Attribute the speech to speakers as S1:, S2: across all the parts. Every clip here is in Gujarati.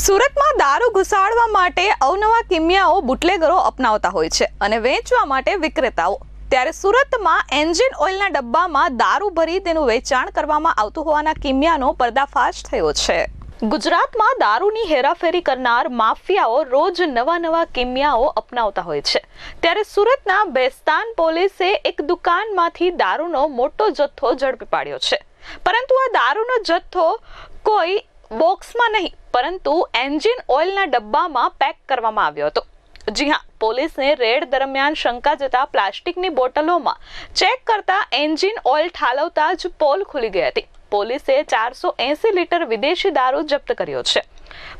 S1: સુરતમાં દારૂ ઘુસાડવા માટે અવનવા કિમિયાઓ બુટલેગરો અપનાવતા હોય છે અને વેચવા માટે વિક્રેતાઓ. ત્યારે સુરતમાં એન્જિન ઓઇલના ડબ્બામાં દારૂ ભરી તેનું વેચાણ કરવામાં આવતું હોવાના કિમિયાનો પર્દાફાશ થયો છે. ગુજરાતમાં દારૂની હેરાફેરી કરનાર માફિયાઓ રોજ નવા નવા કિમિયાઓ અપનાવતા હોય છે. ત્યારે સુરતના બેસ્તાન પોલીસે એક દુકાનમાંથી દારૂનો મોટો જથ્થો ઝડપી પાડ્યો છે. પરંતુ આ દારૂનો જથ્થો કોઈ બોક્સમાં નહીં પરંતુ એન્જિન ઓઇલના ડબ્બામાં પેક કરવામાં આવ્યો હતો. જી હા, પોલીસને રેડ દરમિયાન શંકા જતા પ્લાસ્ટિકની બોટલોમાં ચેક કરતા એન્જિન ઓઇલ ઠાલવતા જ પોલ ખુલી ગઈ હતી. પોલીસે ચારસો એંસી લીટર વિદેશી દારૂ જપ્ત કર્યો છે.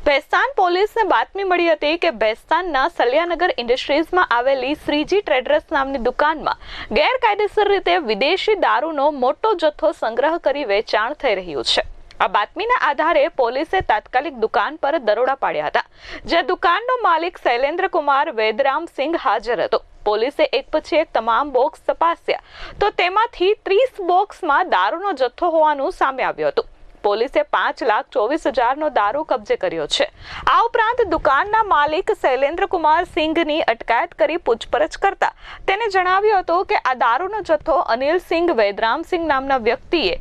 S1: ભેસ્તાન પોલીસને બાતમી મળી હતી કે ભેસ્તાનના સલિયાનગર ઇન્ડસ્ટ્રીઝમાં આવેલી શ્રીજી ટ્રેડર્સ નામની દુકાનમાં ગેરકાયદેસર રીતે વિદેશી દારૂનો મોટો જથ્થો સંગ્રહ કરી વેચાણ થઈ રહ્યું છે. આ બાતમીના આધારે પોલીસે તાત્કાલિક દુકાન પર દરોડા પાડ્યા હતા, જે દુકાનનો માલિક શૈલેન્દ્ર કુમાર વેદરામ સિંઘ હાજર હતો. પોલીસે એક પછી એક તમામ બોક્સ તપાસ્યા, તો તેમાંથી ત્રીસ બોક્સમાં દારૂનો જથ્થો હોવાનું સામે આવ્યું હતું. પોલીસે પાંચ લાખ ચોવીસ હજારનો દારૂ કબજે કર્યો છે. આ ઉપરાંત દુકાનના માલિક શૈલેન્દ્ર કુમાર સિંઘની અટકાયત કરી પૂછપરછ કરતા, તેને જણાવ્યું હતું કે આ દારૂનો જથ્થો અનિલ સિંઘ વેદરામસિંહ નામના વ્યક્તિએ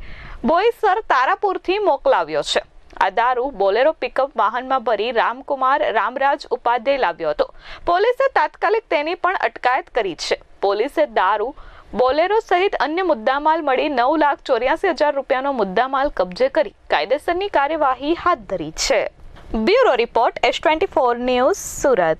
S1: બોઈસર તારાપુરથી મોકલાવ્યો છે. આ દારૂ બોલેરો પિકઅપ વાહનમાં ભરી રામકુમાર રામરાજ ઉપાધ્યાય લાવ્યો હતો. પોલીસે તાત્કાલિક તેની પણ અટકાયત કરી છે. પોલીસે દારૂ બોલેરો સહિત અન્ય મુદ્દામાલ મળી નવ લાખ ચોર્યાસી હજાર રૂપિયાનો મુદ્દામાલ કબજે કરી કાયદેસરની કાર્યવાહી હાથ ધરી છે. Bureau report S twenty four news Surat.